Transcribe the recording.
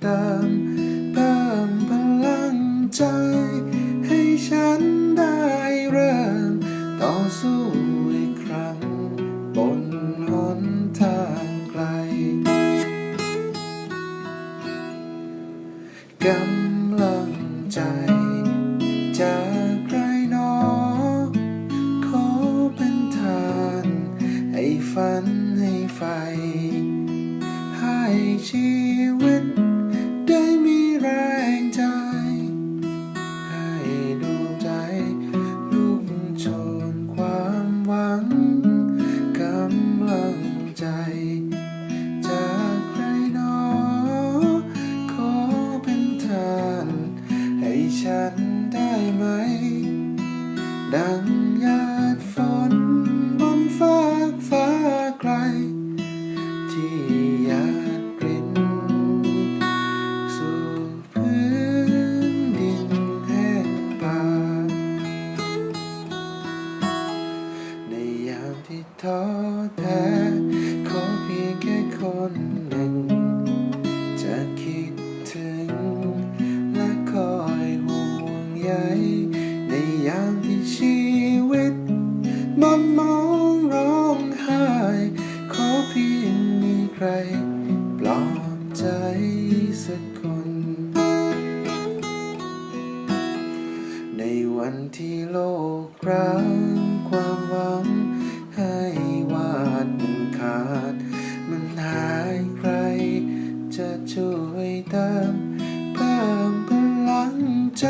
เติมเพิ่มพลังใจ ให้ฉันได้เริ่ม ต่อสู้อีกครั้ง บนหนทางไกลกำลังใจจากใครนอ ขอเป็นทาน ให้ฝันให้ไฟให้ชีวิต ฉันได้ไหม ดังหยาดฝนบนฟากฟ้าไกล ที่หยาดกลิ่นสู่พื้นดินแห้งป่า ในยามที่ท้อแท้ มันมองร้องไห้ขอเพียงมีใคร ปลอบใจสักคน ในวันที่โลกร้างความหวังให้วาดมันขาด มันหายใคร จะช่วยเติมเพิ่มพลังใจ